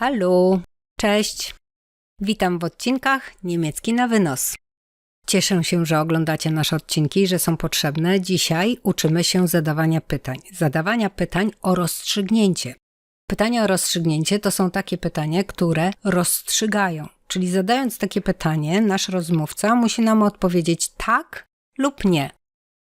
Hallo, cześć. Witam w odcinkach Niemiecki na wynos. Cieszę się, że oglądacie nasze odcinki, że są potrzebne. Dzisiaj uczymy się zadawania pytań. Zadawania pytań o rozstrzygnięcie. Pytania o rozstrzygnięcie to są takie pytania, które rozstrzygają. Czyli zadając takie pytanie, nasz rozmówca musi nam odpowiedzieć tak lub nie.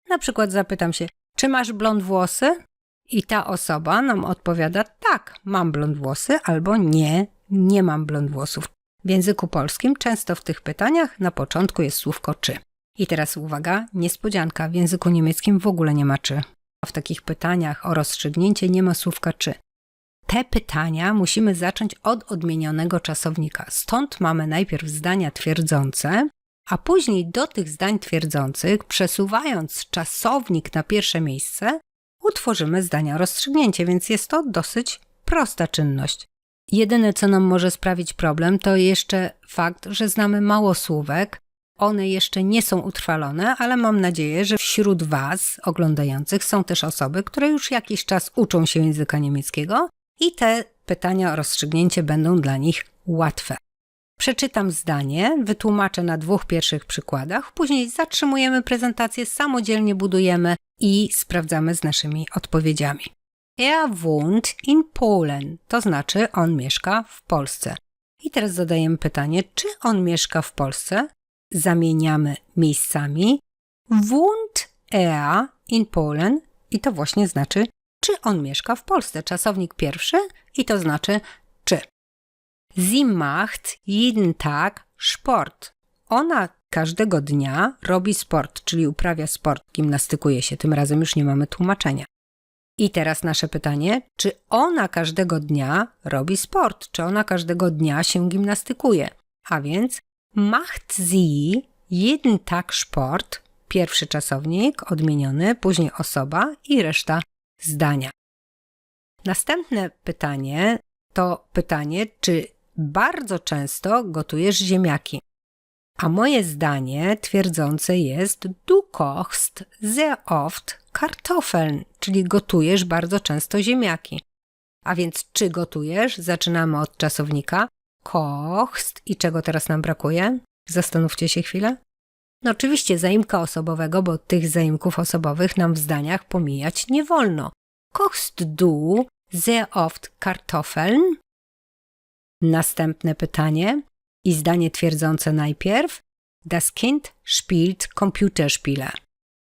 Na przykład zapytam się, czy masz blond włosy? I ta osoba nam odpowiada tak, mam blond włosy, albo nie, nie mam blond włosów. W języku polskim często w tych pytaniach na początku jest słówko czy. I teraz uwaga, niespodzianka, w języku niemieckim w ogóle nie ma czy. W takich pytaniach o rozstrzygnięcie nie ma słówka czy. Te pytania musimy zacząć od odmienionego czasownika. Stąd mamy najpierw zdania twierdzące, a później do tych zdań twierdzących, przesuwając czasownik na pierwsze miejsce, utworzymy zdania rozstrzygnięcie, więc jest to dosyć prosta czynność. Jedyne, co nam może sprawić problem, to jeszcze fakt, że znamy mało słówek. One jeszcze nie są utrwalone, ale mam nadzieję, że wśród Was, oglądających, są też osoby, które już jakiś czas uczą się języka niemieckiego i te pytania o rozstrzygnięcie będą dla nich łatwe. Przeczytam zdanie, wytłumaczę na dwóch pierwszych przykładach, później zatrzymujemy prezentację, samodzielnie budujemy i sprawdzamy z naszymi odpowiedziami. Er wohnt in Polen, to znaczy on mieszka w Polsce. I teraz zadajemy pytanie, czy on mieszka w Polsce? Zamieniamy miejscami. Wohnt er in Polen i to właśnie znaczy, czy on mieszka w Polsce. Czasownik pierwszy i to znaczy czy. Sie macht jeden Tag Sport. Ona każdego dnia robi sport, czyli uprawia sport, gimnastykuje się. Tym razem już nie mamy tłumaczenia. I teraz nasze pytanie, czy ona każdego dnia robi sport? Czy ona każdego dnia się gimnastykuje? A więc macht sie jeden Tag Sport, pierwszy czasownik odmieniony, później osoba i reszta zdania. Następne pytanie to pytanie, czy bardzo często gotujesz ziemniaki. A moje zdanie twierdzące jest du kochst sehr oft Kartoffeln, czyli gotujesz bardzo często ziemniaki. A więc czy gotujesz? Zaczynamy od czasownika kochst i czego teraz nam brakuje? Zastanówcie się chwilę. No oczywiście zaimka osobowego, bo tych zaimków osobowych nam w zdaniach pomijać nie wolno. Kochst du sehr oft Kartoffeln? Następne pytanie i zdanie twierdzące najpierw. Das Kind spielt Computerspiele.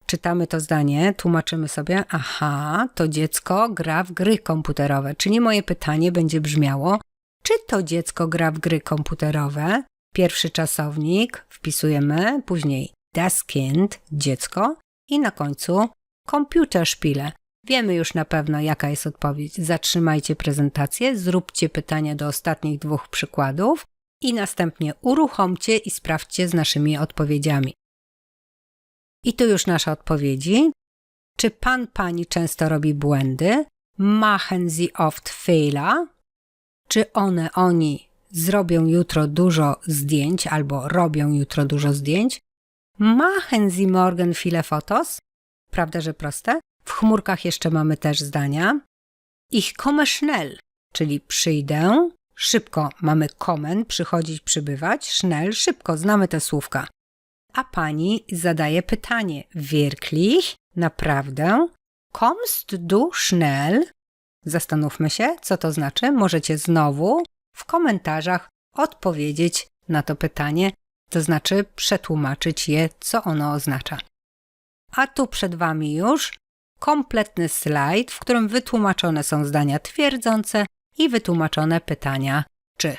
Czytamy to zdanie, tłumaczymy sobie, aha, to dziecko gra w gry komputerowe. Czyli moje pytanie będzie brzmiało, czy to dziecko gra w gry komputerowe? Pierwszy czasownik wpisujemy, później das Kind, dziecko i na końcu Computerspiele. Wiemy już na pewno, jaka jest odpowiedź. Zatrzymajcie prezentację, zróbcie pytania do ostatnich dwóch przykładów i następnie uruchomcie i sprawdźcie z naszymi odpowiedziami. I tu już nasze odpowiedzi. Czy pan, pani często robi błędy? Machen sie oft Fehler? Czy one, oni zrobią jutro dużo zdjęć albo robią jutro dużo zdjęć? Machen sie morgen viele Fotos? Prawda, że proste? W chmurkach jeszcze mamy też zdania. Ich komme schnell, czyli przyjdę. Szybko mamy kommen, przychodzić, przybywać. Schnell, szybko, znamy te słówka. A pani zadaje pytanie. Wirklich? Naprawdę? Kommst du schnell? Zastanówmy się, co to znaczy. Możecie znowu w komentarzach odpowiedzieć na to pytanie, to znaczy przetłumaczyć je, co ono oznacza. A tu przed Wami już kompletny slajd, w którym wytłumaczone są zdania twierdzące i wytłumaczone pytania czy.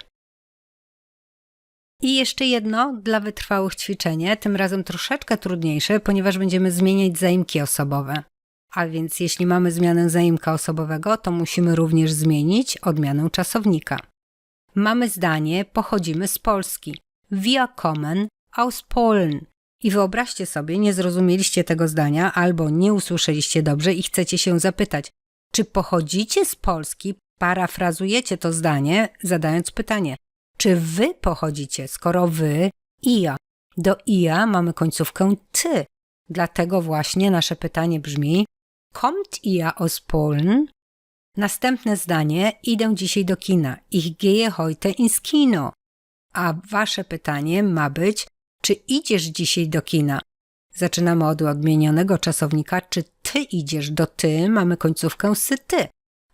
I jeszcze jedno dla wytrwałych ćwiczenie, tym razem troszeczkę trudniejsze, ponieważ będziemy zmieniać zaimki osobowe. A więc jeśli mamy zmianę zaimka osobowego, to musimy również zmienić odmianę czasownika. Mamy zdanie pochodzimy z Polski. Wir kommen aus Polen. I wyobraźcie sobie, nie zrozumieliście tego zdania albo nie usłyszeliście dobrze i chcecie się zapytać, czy pochodzicie z Polski? Parafrazujecie to zdanie, zadając pytanie, czy wy pochodzicie, skoro wy, ja. Do ja mamy końcówkę ty. Dlatego właśnie nasze pytanie brzmi, kommt ihr aus Polen? Następne zdanie. Idę dzisiaj do kina. Ich gehe heute ins Kino. A wasze pytanie ma być, czy idziesz dzisiaj do kina? Zaczynamy od odmienionego czasownika, czy ty idziesz do ty, mamy końcówkę sy ty.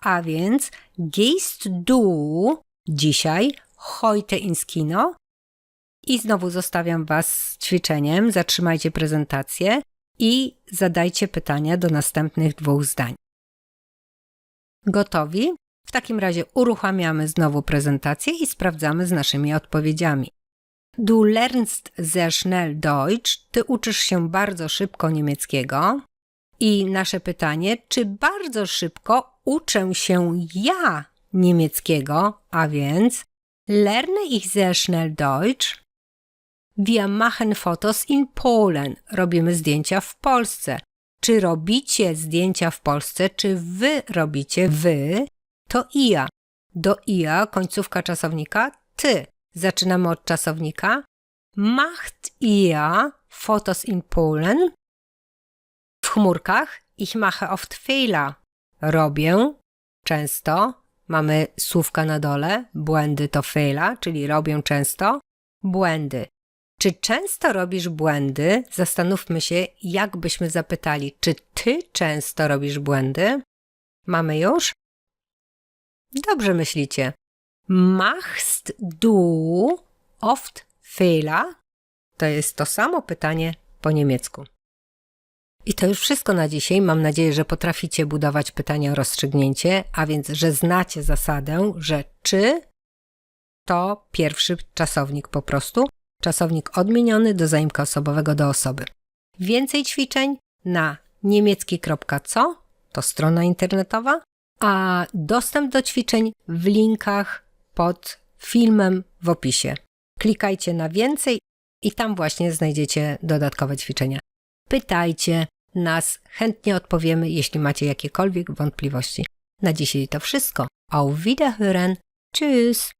A więc gehst du dzisiaj heute ins Kino? I znowu zostawiam was z ćwiczeniem, zatrzymajcie prezentację i zadajcie pytania do następnych dwóch zdań. Gotowi? W takim razie uruchamiamy znowu prezentację i sprawdzamy z naszymi odpowiedziami. Du lernst sehr schnell Deutsch. Ty uczysz się bardzo szybko niemieckiego. I nasze pytanie, czy bardzo szybko uczę się ja niemieckiego, a więc lerne ich sehr schnell Deutsch? Wir machen Fotos in Polen. Robimy zdjęcia w Polsce. Czy robicie zdjęcia w Polsce, czy wy robicie wy? To ia. Do ia końcówka czasownika ty. Zaczynamy od czasownika. Macht ihr Fotos in Polen? Chmurkach ich mache oft Fehler. Robię często. Mamy słówka na dole. Błędy to Fehler, czyli robię często. Błędy. Czy często robisz błędy? Zastanówmy się, jak byśmy zapytali, czy ty często robisz błędy? Mamy już? Dobrze myślicie. Machst du oft Fehler? To jest to samo pytanie po niemiecku. I to już wszystko na dzisiaj. Mam nadzieję, że potraficie budować pytania o rozstrzygnięcie, a więc, że znacie zasadę, że czy to pierwszy czasownik po prostu, czasownik odmieniony do zaimka osobowego do osoby. Więcej ćwiczeń na niemiecki.co, to strona internetowa, a dostęp do ćwiczeń w linkach pod filmem w opisie. Klikajcie na więcej i tam właśnie znajdziecie dodatkowe ćwiczenia. Pytajcie nas, chętnie odpowiemy, jeśli macie jakiekolwiek wątpliwości. Na dzisiaj to wszystko. Auf Wiederhören. Tschüss.